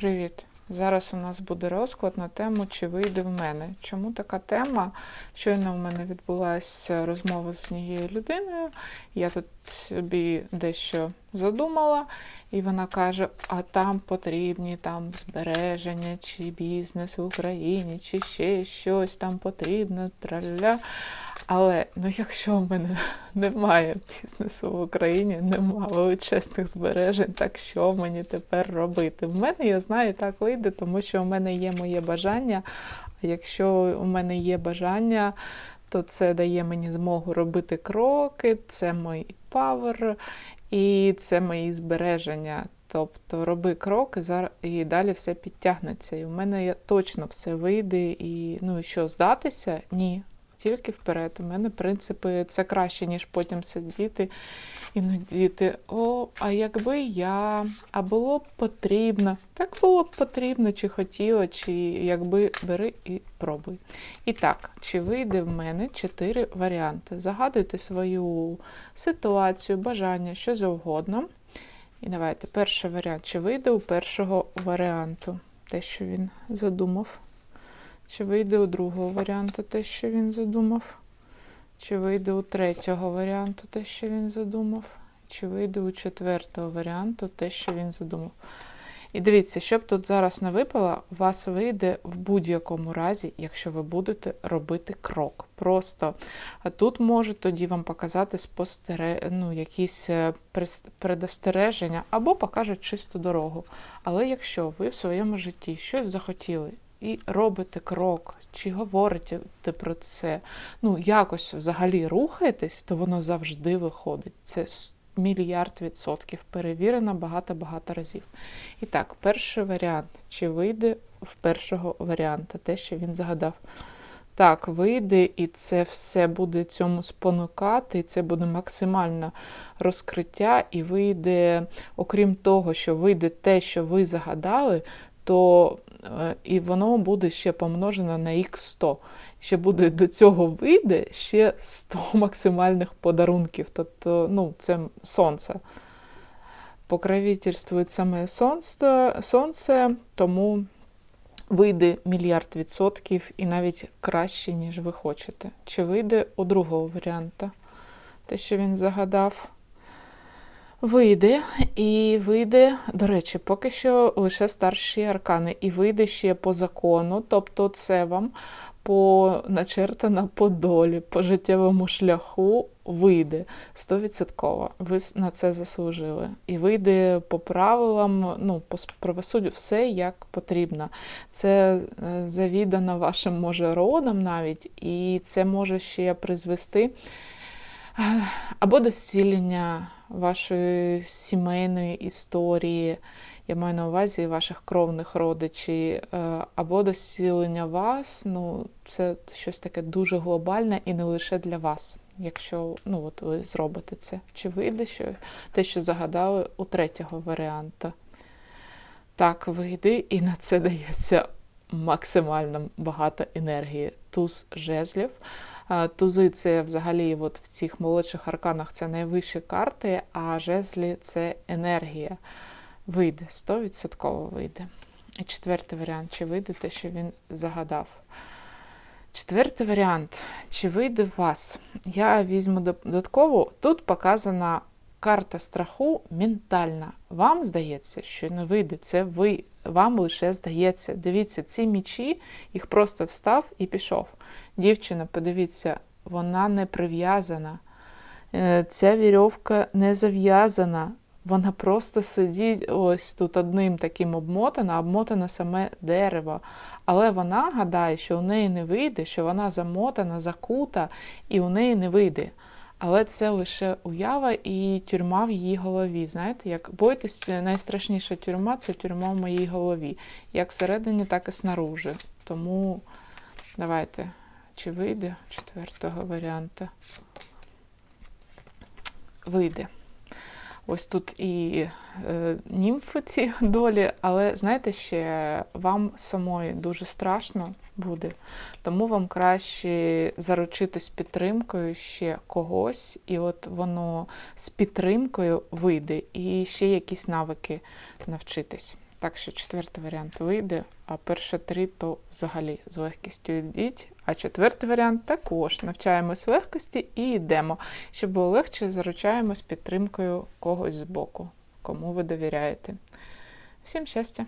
Привіт! Зараз у нас буде розклад на тему Чи вийде в мене. Чому така тема? Щойно в мене відбулася розмова з однією людиною. Я тут собі дещо задумала, і вона каже: а там потрібні там збереження, чи бізнес в Україні, чи ще щось там потрібно. траля. Але ну, якщо в мене немає бізнесу в Україні, немає величезних збережень, так що мені тепер робити? В мене, я знаю, так вийде, тому що в мене є моє бажання. А якщо у мене є бажання, то це дає мені змогу робити кроки, це мій павер і це мої збереження. Тобто роби кроки і далі все підтягнеться. І в мене точно все вийде. І ну і що, здатися? Ні тільки вперед. У мене принципи це краще, ніж потім сидіти і надіти, о, а якби я, а було б потрібно. Так було б потрібно, чи хотіло, чи якби бери і пробуй. І так, чи вийде в мене чотири варіанти. Загадуйте свою ситуацію, бажання, що завгодно. І давайте перший варіант, чи вийде у першого варіанту, те, що він задумав. Чи вийде у другого варіанту те, що він задумав? Чи вийде у третього варіанту те, що він задумав? Чи вийде у четвертого варіанту те, що він задумав? І дивіться, щоб тут зараз не випало, у вас вийде в будь-якому разі, якщо ви будете робити крок. Просто а тут може тоді вам показати спостере... ну, якісь е, предостереження або покажуть чисту дорогу. Але якщо ви в своєму житті щось захотіли, і робите крок, чи говорите про це, ну, якось взагалі рухаєтесь, то воно завжди виходить. Це мільярд відсотків перевірено багато-багато разів. І так, перший варіант. Чи вийде в першого варіанта те, що він загадав? Так, вийде, і це все буде цьому спонукати, і це буде максимальне розкриття, і вийде, окрім того, що вийде те, що ви загадали, то е, і воно буде ще помножено на х100. Ще буде до цього вийде ще 100 максимальних подарунків. Тобто, ну, це сонце. Покровительствує саме сонце, сонце, тому вийде мільярд відсотків і навіть краще, ніж ви хочете. Чи вийде у другого варіанта? Те, що він загадав. Вийде і вийде, до речі, поки що лише старші аркани, і вийде ще по закону, тобто це вам по начертано по долі, по життєвому шляху вийде 100%. Ви на це заслужили. І вийде по правилам, ну, по правосуддю, все як потрібно. Це е, завідано вашим може родом навіть, і це може ще призвести або до зцілення вашої сімейної історії, я маю на увазі ваших кровних родичів, е, або до зцілення вас, ну, це щось таке дуже глобальне і не лише для вас, якщо ну, от ви зробите це. Чи вийде що, те, що загадали у третього варіанта? Так, вийде, і на це дається максимально багато енергії. Туз жезлів. Тузи це взагалі от в цих молодших арканах це найвищі карти, а жезлі це енергія. Вийде, 100% вийде. І четвертий варіант, чи вийде те, що він загадав. Четвертий варіант, чи вийде в вас? Я візьму додатково. Тут показана карта страху ментальна. Вам здається, що не вийде. Це ви, вам лише здається. Дивіться, ці мічі, їх просто встав і пішов. Дівчина, подивіться, вона не прив'язана. Е, ця вірьовка не зав'язана. Вона просто сидить ось тут одним таким обмотана, обмотане саме дерево. Але вона гадає, що у неї не вийде, що вона замотана, закута, і у неї не вийде. Але це лише уява і тюрма в її голові. Знаєте, як бойтесь, найстрашніша тюрма це тюрма в моїй голові. Як всередині, так і снаружи. Тому давайте, чи вийде четвертого варіанта? Вийде. Ось тут і е, німфи ці долі, але знаєте, ще вам самої дуже страшно буде, тому вам краще заручитись підтримкою ще когось, і от воно з підтримкою вийде, і ще якісь навики навчитись. Так що четвертий варіант вийде, а перші три то взагалі з легкістю йдіть. А четвертий варіант також навчаємось легкості і йдемо. Щоб було легше, заручаємось підтримкою когось з боку, кому ви довіряєте. Всім щастя!